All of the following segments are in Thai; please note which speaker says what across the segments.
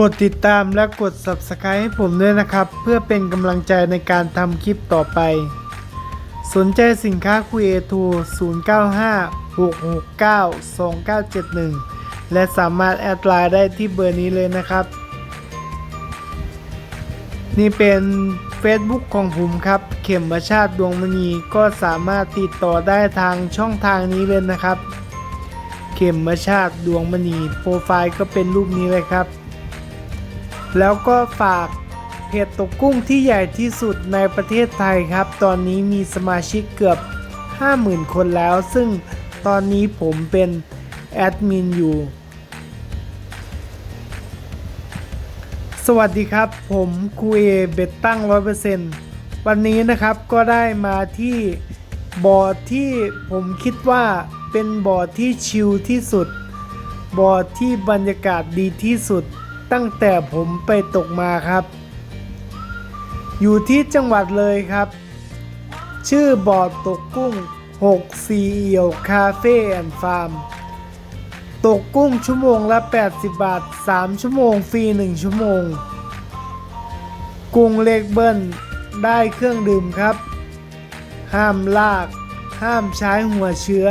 Speaker 1: กดติดตามและกด Subscribe ให้ผมด้วยนะครับ เพื่อเป็นกำลังใจในการทำคลิปต่อไป สนใจสินค้าคุยเอทู0956692971 และสามารถแอดไลน์ได้ที่เบอร์นี้เลยนะครับ นี่เป็น Facebook ของผมครับ เข็มชาติดวงมณีก็สามารถติดต่อได้ทางช่องทางนี้เลยนะครับ เข็มชาติดวงมณีโปรไฟล์ก็เป็นรูปนี้เลยครับแล้วก็ฝากเพจตกกุ้งที่ใหญ่ที่สุดในประเทศไทยครับ ตอนนี้มีสมาชิกเกือบ 50,000 คนแล้ว ซึ่งตอนนี้ผมเป็นแอดมินอยู่ สวัสดีครับผมคุเอเบตตั้ง100%วันนี้นะครับก็ได้มาที่บอร์ดที่ผมคิดว่าเป็นบอร์ดที่ชิลที่สุด บอร์ดที่บรรยากาศดีที่สุดตั้งแต่ผมไปตกมาครับ อยู่ที่จังหวัดเลยครับ ชื่อบอดตกกุ้ง6ซีเอียวคาเฟ่แอนด์ฟาร์ม ตกกุ้งชั่วโมงละ 80 บาท 3 ชั่วโมงฟรี 1 ชั่วโมง กุ้งเล็กเบิ้ล ได้เครื่องดื่มครับ ห้ามลาก ห้ามใช้หัวเชื้อ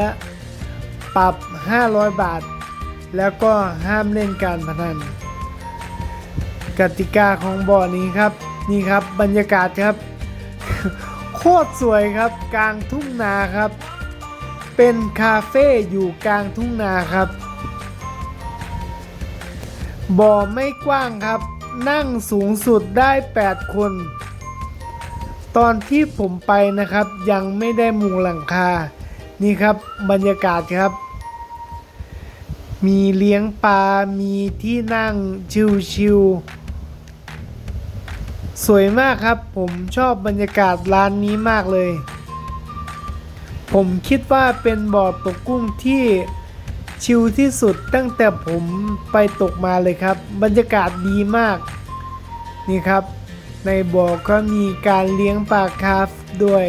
Speaker 1: ปรับ 500 บาท แล้วก็ห้ามเล่นการพนันกติกาของบ่อนี้ครับนี่ครับบรรยากาศครับ โคตรสวยครับกลางทุ่งนาครับ เป็นคาเฟ่อยู่กลางทุ่งนาครับ บ่อไม่กว้างครับ นั่งสูงสุดได้ 8 คน ตอนที่ผมไปนะครับยังไม่ได้มุงหลังคานี่ครับบรรยากาศครับ มีเลี้ยงปลามีที่นั่งชิวๆสวยมากครับผมชอบบรรยากาศร้านนี้มากเลย ผมคิดว่าเป็นบ่อตกกุ้งที่ชิลที่สุดตั้งแต่ผมไปตกมาเลยครับ บรรยากาศดีมาก นี่ครับ ในบ่อก็มีการเลี้ยงปลาคาร์ฟด้วย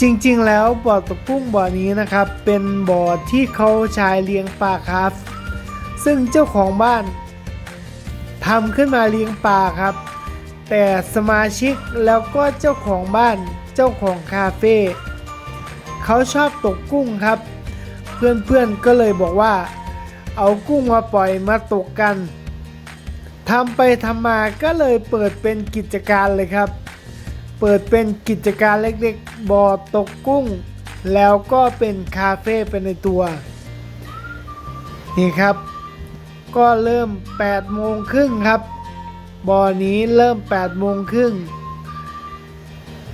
Speaker 1: จริงๆ แล้วบ่อตกกุ้งบ่อนี้นะครับ เป็นบ่อที่เขาใช้เลี้ยงปลาคาร์ฟซึ่งเจ้าของบ้านทำขึ้นมาเลี้ยงปลาครับแต่สมาชิกแล้วก็เจ้าของบ้านเจ้าของคาเฟ่เขาชอบตกกุ้งครับ เพื่อนๆก็เลยบอกว่า เอากุ้งมาปล่อยมาตกกันทำไปทำมาก็เลยเปิดเป็นกิจการเลยครับ เปิดเป็นกิจการเล็กๆบ่อตกกุ้ง แล้วก็เป็นคาเฟ่เป็นในตัว นี่ครับ ก็เริ่ม8โมงครึ่งครับบ่อนี้เริ่ม8โมงครึ่ง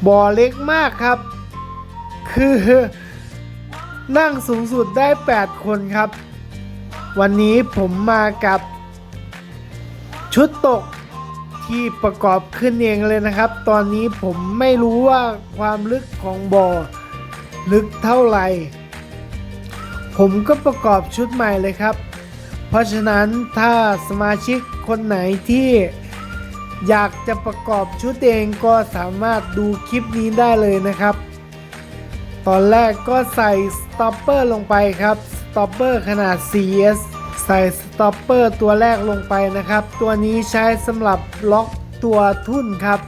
Speaker 1: บ่อเล็กมากครับ คือ นั่งสูงสุดได้ 8 คนครับ วันนี้ผมมากับ ชุดตกที่ประกอบขึ้นเองเลยนะครับ ตอนนี้ผมไม่รู้ว่าความลึกของบ่อลึกเท่าไหร่ ผมก็ประกอบชุดใหม่เลยครับ เพราะฉะนั้นถ้าสมาชิกคนไหนที่อยากจะประกอบชุดเองก็สามารถดูคลิปนี้ได้เลยนะครับ ตอนแรกก็ใส่สต็อปเปอร์ลงไปครับสต็อปเปอร์ขนาด4 s ใส่สต็อปเปอร์ตัวแรกลงไปนะครับ ตัวนี้ใช้สำหรับล็อกตัวทุ่นครับ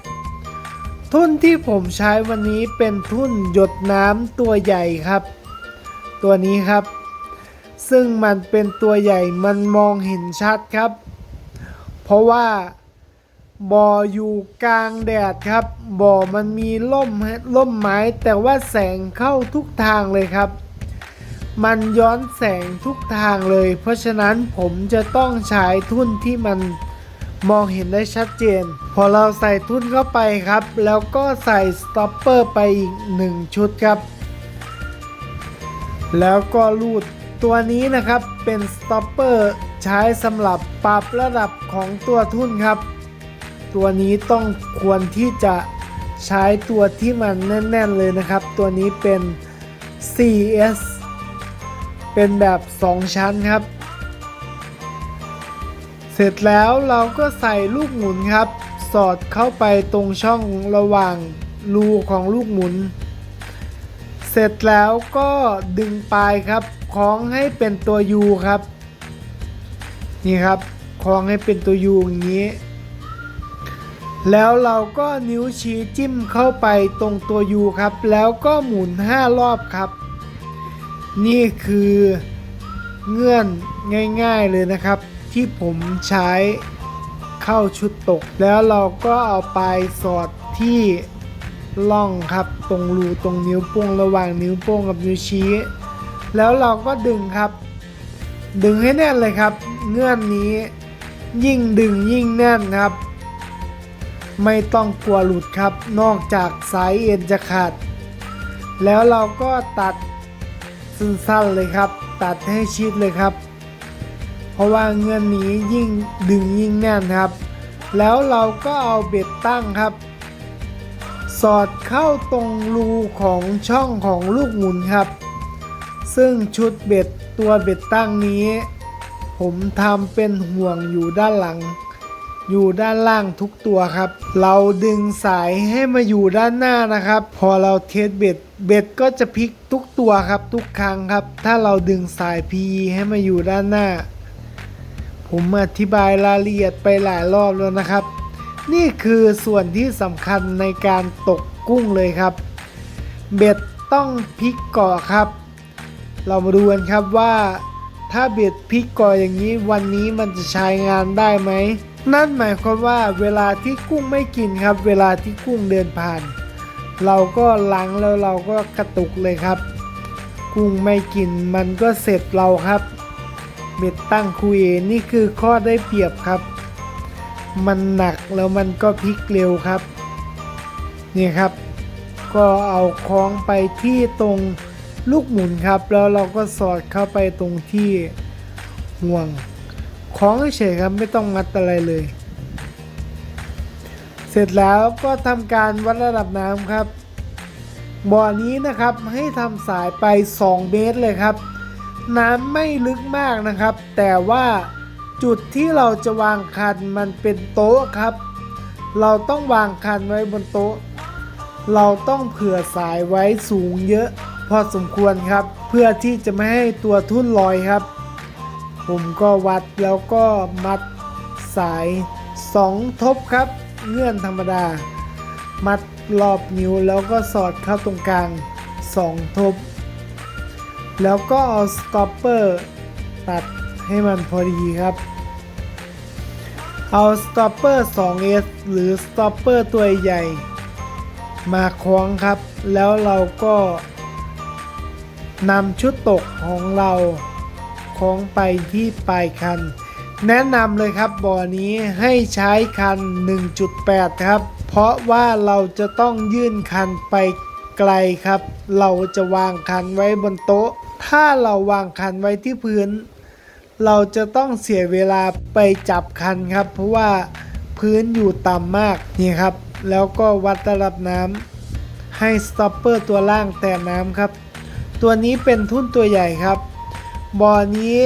Speaker 1: ทุ่นที่ผมใช้วันนี้เป็นทุ่นหยดน้ำตัวใหญ่ครับ ตัวนี้ครับ ซึ่งมันเป็นตัวใหญ่มันมองเห็นชัดครับ เพราะว่าบ่อ อยู่กลางแดดครับ บ่อ มันมี ล่มล่มไม้แต่ว่าแสงเข้าทุกทางเลยครับ มันย้อนแสงทุกทางเลย เพราะฉะนั้นผมจะต้องใช้ทุ่นที่มัน มองเห็นได้ชัดเจน พอเราใส่ทุ่นเข้าไปครับ แล้วก็ใส่ สต็อปเปอร์ ไปอีกหนึ่งชุดครับ แล้วก็ลูดตัวนี้นะครับเป็นสต็อปเปอร์ใช้สำหรับปรับระดับของตัวทุ่นครับตัวนี้ต้องควรที่จะใช้ตัวที่มันแน่นๆ เลยนะครับ ตัวนี้เป็น CS เป็นแบบ2ชั้นครับ เสร็จแล้วเราก็ใส่ลูกหมุนครับ สอดเข้าไปตรงช่องระหว่างรูของลูกหมุน เสร็จแล้วก็ดึงปลายครับคล้องให้เป็นตัว U ครับ นี่ครับคล้องให้เป็นตัว U อย่างนี้แล้วเราก็นิ้วชี้จิ้มเข้าไปตรงตัว U ครับ แล้วก็หมุน5 รอบครับนี่คือเงื่อนง่าย ๆเลยนะครับ ที่ผมใช้เข้าชุดตก แล้วเราก็เอาไปสอดที่ล่องครับตรงรูตรงนิ้วโป้งระหว่างนิ้วโป้งกับนิ้วชี้ แล้วเราก็ดึงครับ ดึงให้แน่นเลยครับเงื่อนนี้ ยิ่งดึงยิ่งแน่นครับไม่ต้องกลัวหลุดครับนอกจากสายเอ็นจะขาด แล้วเราก็ตัดสั้นๆเลยครับ ตัดให้ชิดเลยครับ เพราะว่าเงินนี้ยิ่งดึงยิ่งแน่นครับ แล้วเราก็เอาเบ็ดตั้งครับ สอดเข้าตรงรูของช่องของลูกหมุนครับ ซึ่งชุดเบ็ดตัวเบ็ดตั้งนี้ ผมทำเป็นห่วงอยู่ด้านหลังอยู่ด้านล่างทุกตัวครับ เราดึงสายให้มาอยู่ด้านหน้านะครับ พอเราเทสเบ็ด เบ็ดก็จะพลิกทุกตัวครับ ทุกครั้งครับ ถ้าเราดึงสาย PE ให้มาอยู่ด้านหน้า ผมอธิบายรายละเอียดไปหลายรอบแล้วนะครับ นี่คือส่วนที่สำคัญในการตกกุ้งเลยครับ เบ็ดต้องพลิกก่อครับ เรามาดูกันครับว่าถ้าเบ็ดพลิกก่ออย่างนี้วันนี้มันจะใช้งานได้ไหมนั่นหมายความว่าเวลาที่กุ้งไม่กินครับ เวลาที่กุ้งเดินผ่าน เราก็ล้างแล้วเราก็กระตุกเลยครับ กุ้งไม่กินมันก็เสร็จเราครับเบ็ดตั้งคุยนี่คือข้อได้เปรียบครับ มันหนักแล้วมันก็พลิกเร็วครับ นี่ครับ ก็เอาคล้องไปที่ตรงลูกหมุนครับ แล้วเราก็สอดเข้าไปตรงที่ห่วงคล้องเฉยครับไม่ต้องมัดอะไรเลย เสร็จแล้วก็ทำการวัดระดับน้ำครับ บ่อนี้นะครับให้ทำสายไป 2 เมตรเลยครับ น้ำไม่ลึกมากนะครับ แต่ว่าจุดที่เราจะวางคันมันเป็นโต๊ะครับ เราต้องวางคันไว้บนโต๊ะ เราต้องเผื่อสายไว้สูงเยอะ พอสมควรครับเพื่อที่จะไม่ให้ตัวทุ่นลอยครับผมก็วัดแล้วก็มัดสาย 2 ทบครับ เงื่อนธรรมดา มัดรอบนิ้ว แล้วก็สอดเข้าตรงกลาง 2 ทบ แล้วก็เอาสต็อปเปอร์ตัดให้มันพอดีครับเอาสต็อปเปอร์ 2S หรือสต็อปเปอร์ตัวใหญ่มาคล้องครับ แล้วเราก็นำชุดตกของเราค้อง ไปที่ปลายคัน แนะนำเลยครับบ่อนี้ให้ใช้คัน 1.8ครับ เพราะว่าเราจะต้องยื่นคันไปไกลครับ เราจะวางคันไว้บนโต๊ะ ถ้าเราวางคันไว้ที่พื้น เราจะต้องเสียเวลาไปจับคันครับ เพราะว่าพื้นอยู่ต่ำมาก นี่ครับ แล้วก็วัดระดับน้ำให้สต็อปเปอร์ตัวล่างแต่น้ำครับ ตัวนี้เป็นทุ่นตัวใหญ่ครับบอนี้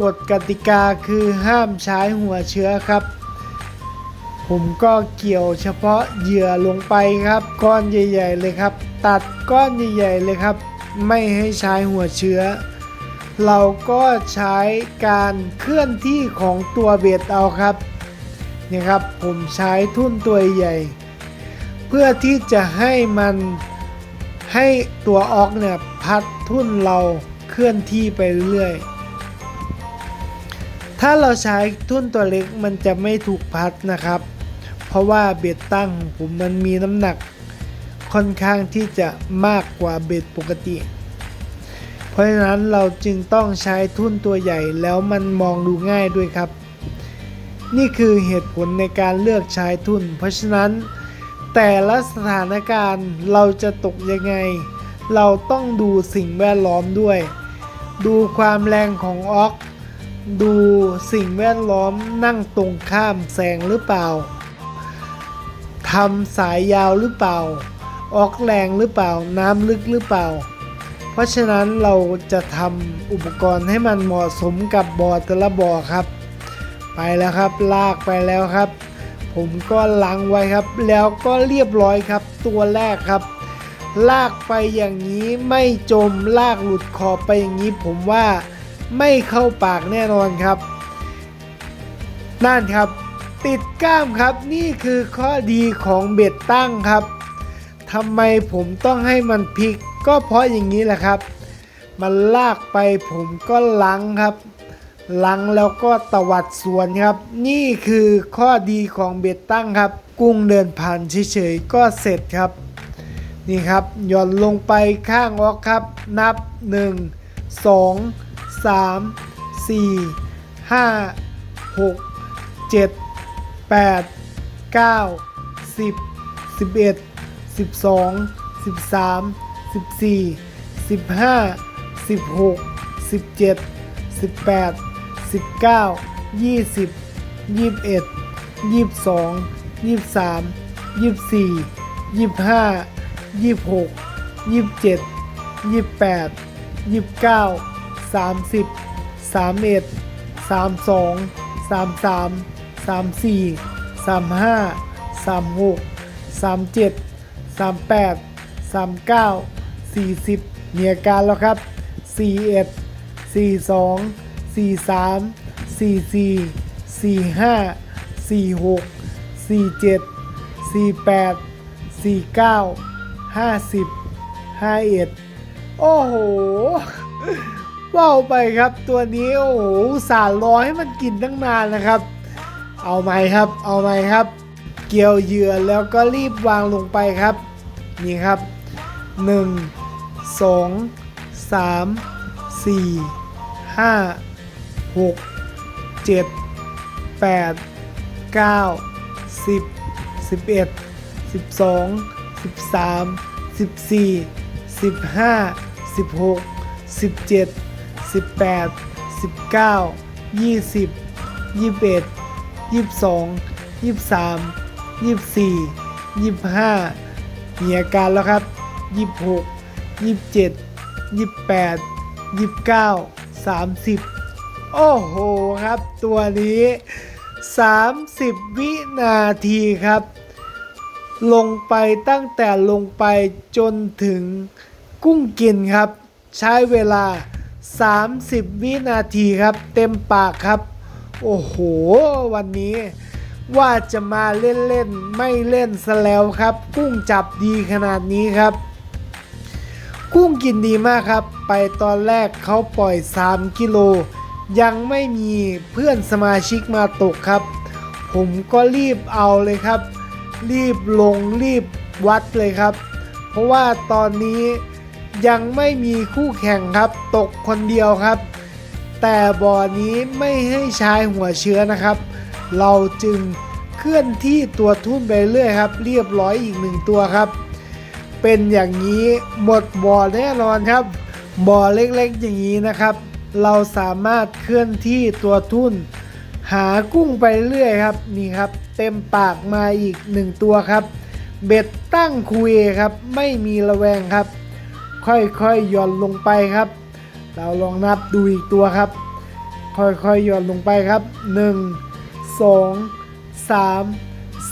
Speaker 1: กฎกติกาคือห้ามใช้หัวเชื้อครับ ผมก็เกี่ยวเฉพาะเหยื่อลงไปครับ ก้อนใหญ่ ๆ เลยครับ ตัดก้อนใหญ่ๆเลยครับ ไม่ให้ใช้หัวเชื้อ เราก็ใช้การเคลื่อนที่ของตัวเบ็ดเอาครับนี่ครับผมใช้ทุ่นตัวใหญ่ เพื่อที่จะให้มันให้ตัวออกเนี่ยพัดทุ่นเราเคลื่อนที่ไปเรื่อยๆ ถ้าเราใช้ทุ่นตัวเล็กมันจะไม่ถูกพัดนะครับ เพราะว่าเบ็ดตั้งผมมันมีน้ำหนัก ค่อนข้างที่จะมากกว่าเบ็ดปกติ เพราะฉะนั้นเราจึงต้องใช้ทุ่นตัวใหญ่แล้วมันมองดูง่ายด้วยครับ นี่คือเหตุผลในการเลือกใช้ทุ่น เพราะฉะนั้น แต่ละสถานการณ์เราจะตกยังไงเราต้องดูสิ่งแวดล้อมด้วย ดูความแรงของอ็อก ดูสิ่งแวดล้อมนั่งตรงข้ามแสงหรือเปล่า ทำสายยาวหรือเปล่า ออกแรงหรือเปล่า น้ำลึกหรือเปล่า เพราะฉะนั้นเราจะทำอุปกรณ์ให้มันเหมาะสมกับบอ่อแต่ละบ่อครับ ไปแล้วครับ ลากไปแล้วครับ ผมก็ล้างไว้ครับ แล้วก็เรียบร้อยครับ ตัวแรกครับลากไปอย่างนี้ไม่จมลากหลุดขอบไปอย่างนี้ผมว่าไม่เข้าปากแน่นอนครับ นั่นครับติดกล้ามครับนี่คือข้อดีของเบ็ดตั้งครับทำไมผมต้องให้มันพลิก ก็เพราะอย่างนี้แหละครับ มันลากไปผมก็ ลังครับ ลังแล้วก็ตวัดส่วนครับ นี่คือข้อดีของเบ็ดตั้งครับ กุ้งเดินผ่านเฉยๆก็เสร็จครับนี่ครับหย่อนลงไปข้างออกครับนับ 1 2 3 4 5 6 7 8 9 10 11 12 13 14 15 16 17 18 19 20 21 22 23 24 25ยี่สิบหกยี่สิบเจ็ดยี่สิบแปดยี่สิบเก้า สามสิบ สามเอ็ด สามสอง สามสามสามสี่ สามห้า สามหกสามเจ็ด สามแปด สามเก้าสี่สิบเหนีอากันแล้วครับ สี่เอ็ดสี่สองสี่สามสี่สี่สี่ห้าสี่หกสี่เจ็ดสี่แปดสี่เก้า50 51โอ้โหว่าไปครับตัวนี้โอ้โหสารรอให้มันกินตั้งนานนะครับ เอาไหมครับเอาไหมครับ เกี่ยวเหยื่อแล้วก็รีบวางลงไปครับนี่ครับ 1 2 3 4 5 6 7 8 9 10 11 12 13 14 15 16 17 18 19 20 21 22 23 24 25มีอาการแล้วครับ 26 27 28 29 30 โอ้โห ครับตัวนี้ 30 วินาทีครับลงไปตั้งแต่ลงไปจนถึงกุ้งกินครับ ใช้เวลา 30 วินาทีครับเต็มปากครับ โอ้โหวันนี้ ว่าจะมาเล่นๆไม่เล่นซะแล้วครับ กุ้งจับดีขนาดนี้ครับ กุ้งกินดีมากครับ ไปตอนแรกเขาปล่อย 3 กิโลยังไม่มีเพื่อนสมาชิกมาตกครับ ผมก็รีบเอาเลยครับรีบลงรีบวัดเลยครับ เพราะว่าตอนนี้ยังไม่มีคู่แข่งครับตกคนเดียวครับ แต่บ่อนี้ไม่ให้ใช้หัวเชื้อนะครับ เราจึงเคลื่อนที่ตัวทุ่นไปเรื่อยครับ เรียบร้อยอีกหนึ่งตัวครับ เป็นอย่างนี้หมดบ่อแน่นอนครับ บ่อเล็กๆอย่างนี้นะครับ เราสามารถเคลื่อนที่ตัวทุ่นหากุ้งไปเรื่อยครับ นี่ ครับ เต็มปากมาอีกหนึ่งตัวครับ เบ็ดตั้งคุยครับ ไม่มี ระแวงครับ ค่อยๆหย่อน ลงไปครับ เราลองนับดูอีกตัวครับ ค่อยๆหย่อน ลงไปครับ 1 2 3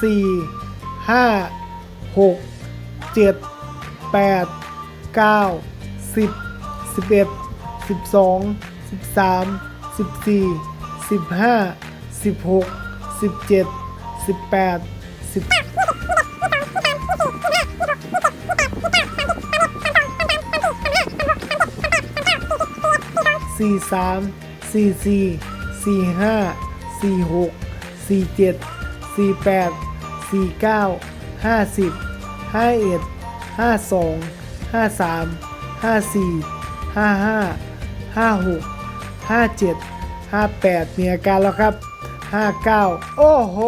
Speaker 1: 4 5 6 7 8 9 10 11 12 13 14 15 16 17 18 10สี่สามสี่สี่สี่ห้าสี่หกสี่เจ็ดสี่แปดสี่เก้าห้าสิบห้าเอ็ดห้าสองห้าสามห้าสี่ห้าห้าห้าหกห้าเจ็ด58มีอาการแล้วครับ59โอ้โห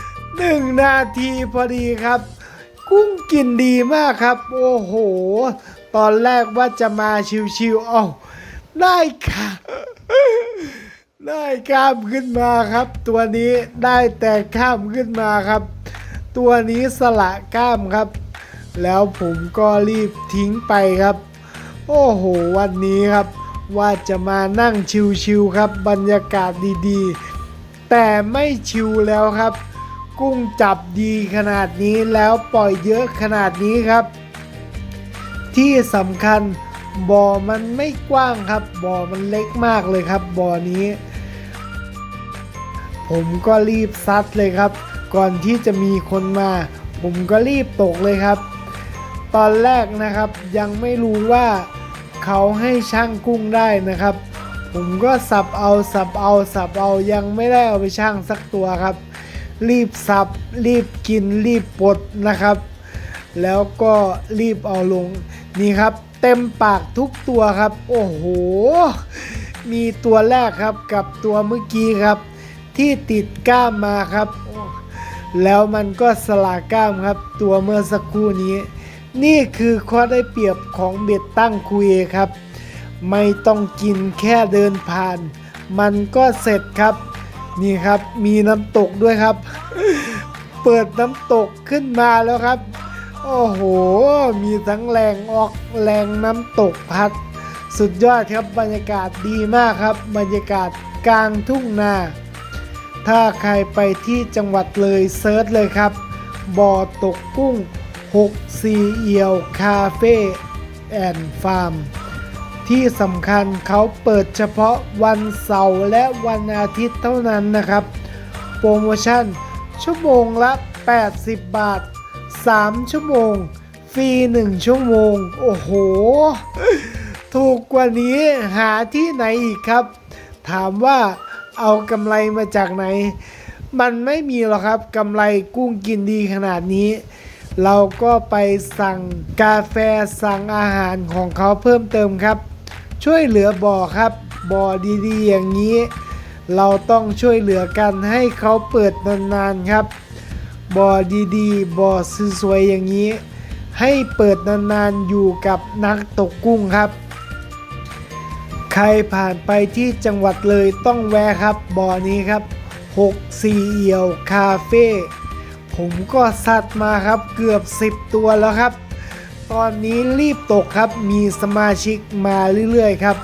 Speaker 1: 1 นาทีพอดีครับ กุ้งกินดีมากครับ โอ้โห ตอนแรกว่าจะมาชิวๆเอาได้ค่ะ ได้ข้ามขึ้นมาครับ ตัวนี้ได้แต่ข้ามขึ้นมาครับ ตัวนี้สละก้ามครับ แล้วผมก็รีบทิ้งไปครับ โอ้โหวันนี้ครับว่าจะมานั่งชิวๆครับ บรรยากาศดี ๆ แต่ไม่ชิวแล้วครับ กุ้งจับดีขนาดนี้แล้วปล่อยเยอะขนาดนี้ครับ ที่สำคัญบ่อมันไม่กว้างครับ บ่อมันเล็กมากเลยครับบ่อนี้ ผมก็รีบซัดเลยครับ ก่อนที่จะมีคนมา ผมก็รีบตกเลยครับ ตอนแรกนะครับยังไม่รู้ว่าเขาให้ช่างกุ้งได้นะครับ ผมก็สับเอาสับเอาสับเอายังไม่ได้เอาไปช่างสักตัวครับ รีบสับ รีบกินรีบปลดนะครับ แล้วก็รีบเอาลงนี่ครับ เต็มปากทุกตัวครับ โอ้โห มีตัวแรกครับกับตัวเมื่อกี้ครับ ที่ติดก้ามมาครับ แล้วมันก็สลากก้ามครับ ตัวเมื่อสักครู่นี้นี่คือข้อได้เปรียบของเบ็ดตั้งคุยครับ ไม่ต้องกินแค่เดินผ่าน มันก็เสร็จครับนี่ครับมีน้ำตกด้วยครับ เปิดน้ำตกขึ้นมาแล้วครับ โอ้โห มีทั้งแรงออกแรงน้ำตกพัด สุดยอดครับบรรยากาศดีมากครับ บรรยากาศกลางทุ่งนา ถ้าใครไปที่จังหวัดเลยเซิร์ชเลยครับบ่อตกกุ้ง6 c ีเอียวคาเฟ่แอนด์ฟาร์ม ที่สำคัญเขาเปิดเฉพาะวันเสาร์และวันอาทิตย์เท่านั้นนะครับ โปรโมชั่น ชั่วโมงละ 80 บาท 3 ชั่วโมง ฟรี 1 ชั่วโมงโอ้โห ถูกกว่านี้หาที่ไหนอีกครับ ถามว่าเอากำไรมาจากไหน มันไม่มีหรอกครับกำไรกุ้งกินดีขนาดนี้เราก็ไปสั่งกาแฟสั่งอาหารของเขาเพิ่มเติมครับ ช่วยเหลือบ่อครับ บ่อดีๆ อย่างนี้ เราต้องช่วยเหลือกันให้เขาเปิดนานๆ ครับ บ่อดีๆบ่อสวยๆอย่างนี้ ให้เปิดนานๆอยู่กับนักตกกุ้งครับ ใครผ่านไปที่จังหวัดเลยต้องแวะครับบ่อนี้ครับ 6 4 เอียวคาเฟ่ผมก็สัตว์มาครับเกือบ 10 ตัวแล้วครับ ตอนนี้รีบตกครับมีสมาชิกมาเรื่อยๆ ครับ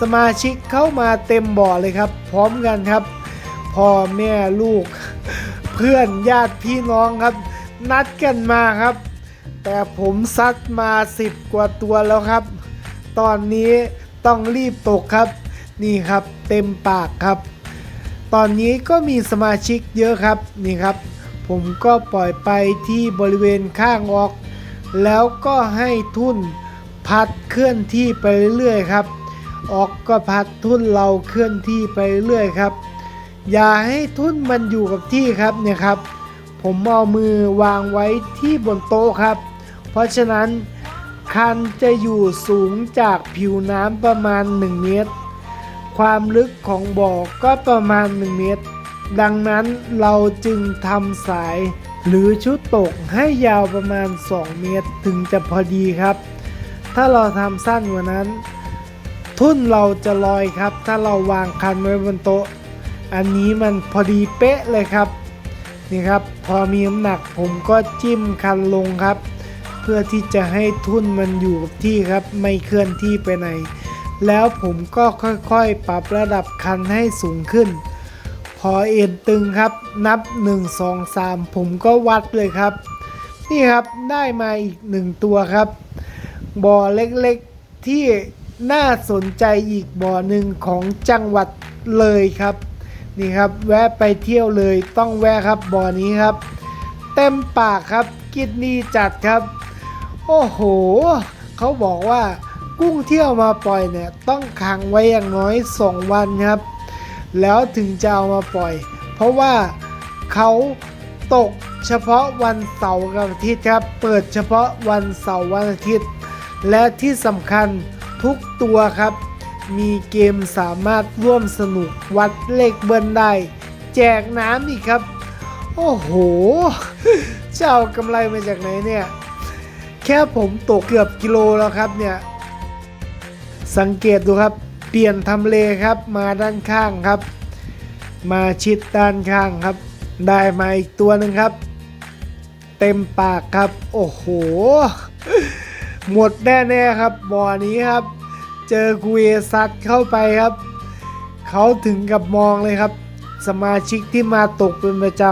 Speaker 1: สมาชิกเข้า มาเต็มบ่อเลยครับ พร้อมกันครับพ่อแม่ลูก เพื่อนญาติพี่น้องครับ นัดกันมาครับ แต่ผมซัดมา 10กว่าตัวแล้วครับ ตอนนี้ต้องรีบตกครับนี่ครับ เต็มปากครับ ตอนนี้ก็มีสมาชิกเยอะครับนี่ครับผมก็ปล่อยไปที่บริเวณข้างออก แล้วก็ให้ทุ่นพัดเคลื่อนที่ไปเรื่อยๆครับ ออกก็พัดทุ่นเราเคลื่อนที่ไปเรื่อยๆครับ อย่าให้ทุ่นมันอยู่กับที่ครับเนี่ยครับผมเอามือวางไว้ที่บนโต๊ะครับ เพราะฉะนั้น คันจะอยู่สูงจากผิวน้ำประมาณ 1 เมตร ความลึกของบ่อก็ประมาณ 1 เมตรดังนั้นเราจึงทำสายหรือชุดตกให้ยาวประมาณ 2 เมตร ถึงจะพอดีครับ ถ้าเราทำสั้นกว่านั้น ทุ่นเราจะลอยครับ ถ้าเราวางคันไว้บนโต๊ะอันนี้มันพอดีเป๊ะเลยครับนี่ครับพอมีน้ำหนักผมก็จิ้มคันลงครับ เพื่อที่จะให้ทุ่นมันอยู่ที่ครับไม่เคลื่อนที่ไปไหนแล้วผมก็ค่อยๆ ปรับระดับคันให้สูงขึ้นอเอ็นตึงครับนับ1 2 3ผมก็วัดเลยครับ นี่ครับได้ มา อีกหนึ่งตัวครับ บ่อเล็ก ๆที่น่าสนใจอีกบ่อหนึ่งของจังหวัดเลยครับ นี่ครับแวะไปเที่ยวเลยต้องแวะครับบ่อนี้ครับ เต็ม ปากครับกินนี่จัดครับ โอ้โหเขาบอกว่ากุ้งเที่ยวมาปล่อยเนี่ย ต้องขังไว้อย่างน้อย2วันครับแล้วถึงจะเอามาปล่อย เพราะว่าเขาตกเฉพาะวันเสาร์กับอาทิตย์ครับ เปิดเฉพาะวันเสาร์วันอาทิตย์ และที่สำคัญทุกตัวครับมีเกมสามารถร่วมสนุกวัดเลขเบิ้ลได้แจกน้ำอีกครับ โอ้โห เจ้ากำไรมาจากไหนเนี่ย แค่ผมตกเกือบกิโลแล้วครับเนี่ย สังเกตดูครับปลี่ยนทำเลครับมาด้านข้างครับมาชิดด้านข้างครับ ได้มาอีกตัวหนึ่งครับ เต็มปากครับโอ้โห หมดแน่ๆครับบ่อนี้ครับ เจอกุยซัดเข้าไปครับเขาถึงกับมองเลยครับ สมาชิกที่มาตกเป็นประจ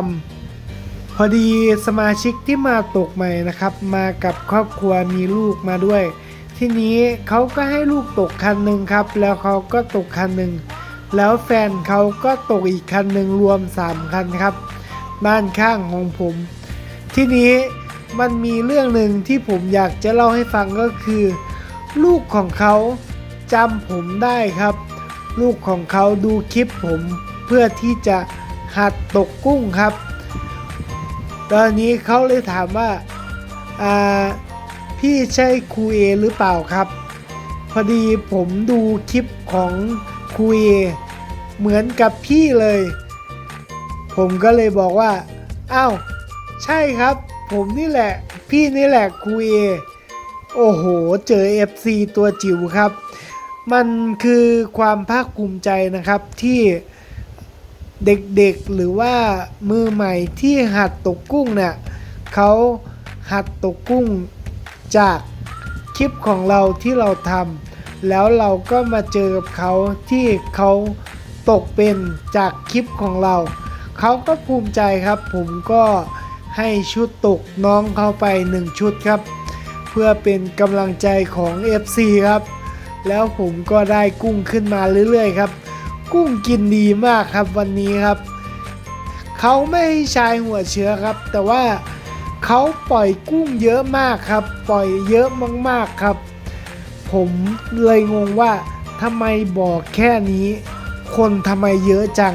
Speaker 1: ำพอดีสมาชิกที่มาตกใหม่นะครับ มากับครอบครัวมีลูกมาด้วยทีนี้เขาก็ให้ลูกตกคันหนึ่งครับ แล้วเขาก็ตกคันหนึ่ง แล้วแฟนเขาก็ตกอีกคันหนึ่งรวม3คันครับบ้านข้างของผม ทีนี้มันมีเรื่องหนึ่งที่ผมอยากจะเล่าให้ฟังก็คือ ลูกของเขาจำผมได้ครับ ลูกของเขาดูคลิปผมเพื่อที่จะ หัดตกกุ้งครับ ตอนนี้เขาเลยถามว่า่าพี่ใช่ครูเอหรือเปล่าครับพอดีผมดูคลิปของครูเอเหมือนกับพี่เลย ผมก็เลยบอกว่า อ้าวใช่ครับผมนี่แหละพี่นี่แหละครูเอโอ้โห เจอ FC ตัวจิ๋วครับ มันคือความภาคภูมิใจนะครับที่เด็กๆหรือว่ามือใหม่ที่หัดตกกุ้งเนี่ยเขาหัดตกกุ้งจากคลิปของเราที่เราทำแล้วเราก็มาเจอกับเขาที่เขาตกเป็นจากคลิปของเรา เขาก็ภูมิใจครับผมก็ให้ชุดตกน้องเขาไป1ชุดครับ เพื่อเป็นกำลังใจของ FC ครับ แล้วผมก็ได้กุ้งขึ้นมาเรื่อย ๆ ครับ กุ้งกินดีมากครับวันนี้ครับเขาไม่ใช้หัวเชื้อครับ แต่ว่าเขาปล่อยกุ้งเยอะมากครับ ปล่อยเยอะ มาก ๆ ครับ ผมเลยงงว่าทำไมบอกแค่นี้ คนทำไมเยอะจัง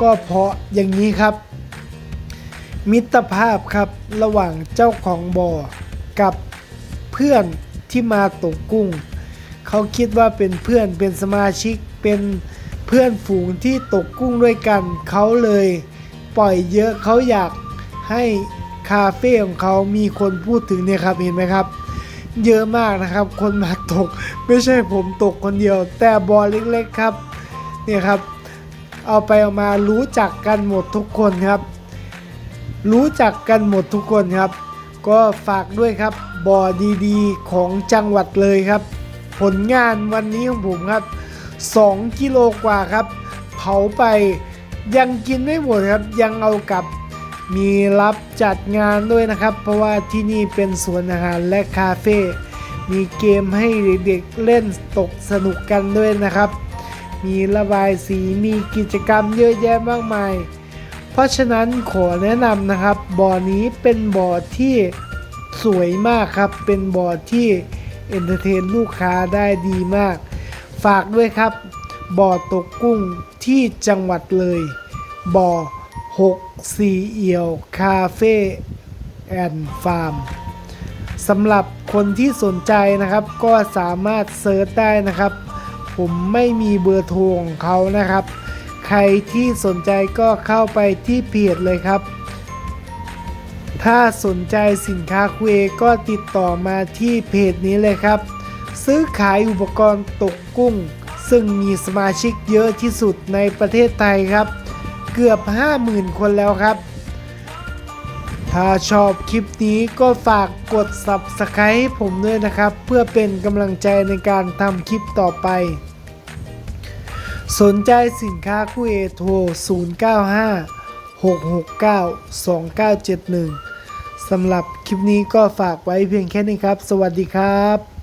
Speaker 1: ก็เพราะอย่างนี้ครับ มิตรภาพครับระหว่างเจ้าของบ่อกับเพื่อนที่มาตกกุ้ง เขาคิดว่าเป็นเพื่อนเป็นสมาชิกเป็นเพื่อนฝูงที่ตกกุ้งด้วยกัน เขาเลย ปล่อยเยอะเขาอยากให้คาเฟ่ของเขามีคนพูดถึง เนี่ยครับ เห็นไหมครับเยอะมากนะครับคนมาตก ไม่ใช่ผมตกคนเดียว แต่บอลเล็กๆ ครับ เนี่ยครับเอาไปเอามารู้จักกันหมดทุกคนครับ รู้จักกันหมดทุกคนครับ ก็ฝากด้วยครับบ่อดีๆของจังหวัดเลยครับ ผลงานวันนี้ของผมครับ2กิโลกว่าครับ เผาไปยังกินไม่หมดครับยังเอากลับมีรับจัดงานด้วยนะครับ เพราะว่าที่นี่เป็นสวนอาหารและคาเฟ่ มีเกมให้เด็กๆเล่นตกสนุกกันด้วยนะครับ มีระบายสีมีกิจกรรมเยอะแยะมากมาย เพราะฉะนั้นขอแนะนำนะครับ บ่อนี้เป็นบ่อ ที่สวยมากครับ เป็นบ่อที่เอนเตอร์เทนลูกค้าได้ดีมาก ฝากด้วยครับบ่อตกกุ้งที่จังหวัดเลย บ่อ6สีเอียวคาเฟ่แอนด์ฟาร์มสำหรับคนที่สนใจนะครับก็สามารถเซิร์ชได้นะครับ ผมไม่มีเบอร์โทรของเขานะครับ ใครที่สนใจก็เข้าไปที่เพจเลยครับ ถ้าสนใจสินค้าคุเอก็ติดต่อมาที่เพจนี้เลยครับ ซื้อขายอุปกรณ์ตกกุ้ง ซึ่งมีสมาชิกเยอะที่สุดในประเทศไทยครับเกือบ50,000 คนแล้วครับ ถ้าชอบคลิป นี้ ก็ฝากกด Subscribe ให้ผม ด้วย นะครับ เพื่อเป็นกำลังใจในการทำคลิปต่อไป สนใจสินค้าคู่เอ โทร095 669 2971สำหรับคลิปนี้ก็ฝากไว้เพียงแค่ นี้ ครับ สวัสดีครับ